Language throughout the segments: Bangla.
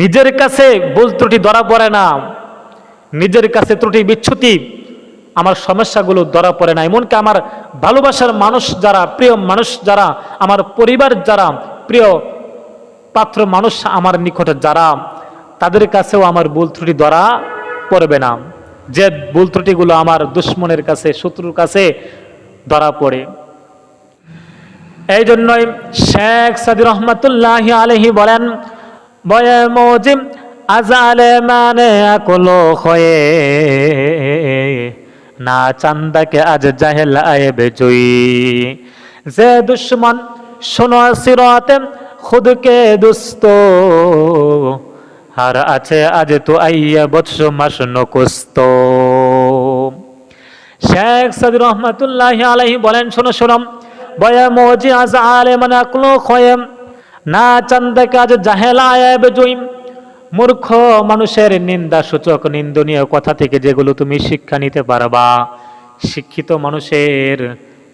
নিজের কাছে ভুল ত্রুটি ধরা পড়ে না। নিজের কাছে ত্রুটি বিচ্ছুতি, আমার সমস্যাগুলো ধরা পড়ে না। এমনকি আমার ভালোবাসার মানুষ যারা, প্রিয় মানুষ যারা, আমার পরিবার যারা, প্রিয় পাত্র মানুষ আমার নিকটে যারা, তাদের কাছেও আমার ভুল ত্রুটি ধরা পড়বে না। যে ভুল ত্রুটিগুলো আমার দুশ্মনের কাছে, শত্রুর কাছে ধরা পড়ে। এই জন্যই শেখ সাদি রহমতুল্লাহ আলহি বলেন বয়ে মজিম আজালে মানে আকলো হয়ে। না চান্দাকে আজ জাহেল আয়েবে জয়ী যে দুশ্মন শোনো সিরতে, খুদকে দুস্ত। হার আছে আজ তো আইয়া বৎস মাস নকুস্ত। শেখ সাদি রহমতুল্লাহ আলহি বলেন, শোনো শোনম বয়া মজি আজ আলে মানে আকলো খয়েম না চান্দে কাজ জাহেলা আয়াবে জুইম। মূর্খ মানুষের নিন্দা সূচক নিন্দনীয় কথা থেকে যেগুলো তুমি শিক্ষা নিতে পারবা। শিক্ষিত মানুষের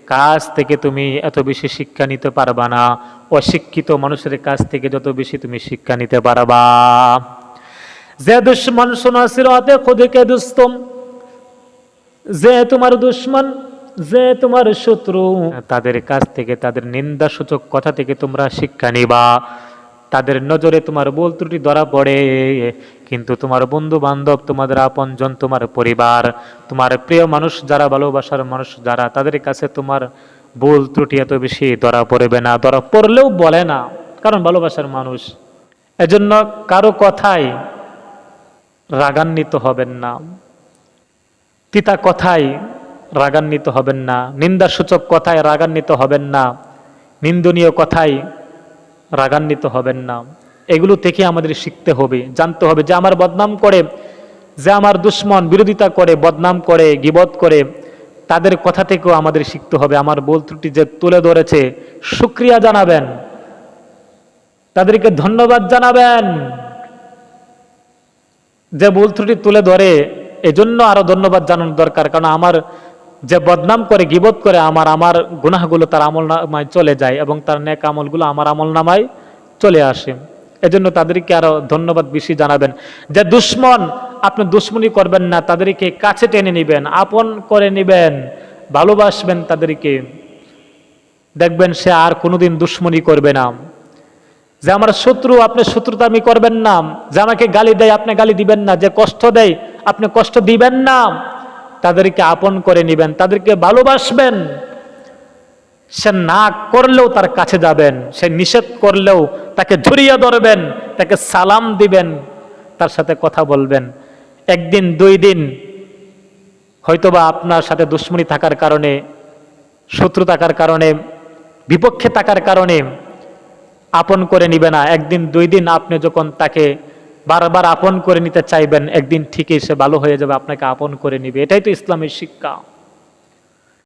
কাছ থেকে তুমি এত বেশি শিক্ষা নিতে পারবা না। অশিক্ষিত মানুষের কাছ থেকে যত বেশি তুমি শিক্ষা নিতে পারবা। যে দুশ্মন শোনা সিরাতে খুদকে দুস্তম যে তোমার দুশ্মন যে তোমার শত্রু। তাদের কাছ থেকে, তাদের নিন্দা সূচক কথা থেকে তোমরা শিক্ষা নিবা। তাদের নজরে তোমার বল ত্রুটি ধরা পড়ে, কিন্তু তোমার বন্ধু বান্ধব তোমাদের আপনজন, তোমার পরিবার, তোমার প্রিয় মানুষ যারা, ভালোবাসার মানুষ যারা, তাদের কাছে তোমার ভুল ত্রুটি এত বেশি ধরা পড়বে না, ধরা পড়লেও বলে না, কারণ ভালোবাসার মানুষ। এজন্য কারও কথায় রাগান্বিত হবেন না। তিতা কথায় রাগান্বিত হবেন না। নিন্দাসূচক কথায় রাগান্বিত হবেন না। নিন্দনীয় কথায় রাগান্বিত হবেন না। এগুলো থেকে আমাদের শিখতে হবে, জানতে হবে যে আমার বদনাম করে, যে আমার দুশ্মন বিরোধিতা করে, বদনাম করে, গিবত করে, তাদের কথা থেকেও আমাদের শিখতে হবে। আমার বল ত্রুটি যে তুলে ধরেছে সুক্রিয়া জানাবেন। তাদেরকে ধন্যবাদ জানাবেন। যে ভুল ত্রুটি তুলে ধরে, এজন্য আরও ধন্যবাদ জানানোর দরকার। কারণ আমার যে বদনাম করে, গিবত করে আমার আমার গুনাহগুলো তার আমল নামায় চলে যায় এবং তার নেক আমলগুলো আমার আমল নামায় চলে আসে। এজন্য তাদেরকে আরও ধন্যবাদ বেশি জানাবেন। যে দুশ্মন আপনি দুশ্মনী করবেন না, তাদেরকে কাছে টেনে নিবেন, আপন করে নিবেন, ভালোবাসবেন তাদেরকে। দেখবেন সে আর কোনোদিন দুশ্মনী করবে না। যে আমার শত্রু, আপনি শত্রুতামি করবেন না। যে আমাকে গালি দেয়, আপনি গালি দিবেন না। যে কষ্ট দেয়, আপনি কষ্ট দিবেন না। তাদেরকে আপন করে নিবেন, তাদেরকে ভালোবাসবেন। সে না করলেও তার কাছে যাবেন, সে নিষেধ করলেও তাকে ঝুরিয়ে ধরবেন, তাকে সালাম দিবেন, তার সাথে কথা বলবেন। একদিন, দুই দিন হয়তোবা আপনার সাথে দুশ্মনী থাকার কারণে, শত্রু থাকার কারণে, বিপক্ষে থাকার কারণে আপন করে নিবে না। একদিন, দুই দিন আপনি যখন তাকে বারবার আপন করে নিতে চাইবেন, একদিন ঠিকই সে ভালো হয়ে যাবে, আপনাকে আপন করে নিবে। এটাই তো ইসলামের শিক্ষা।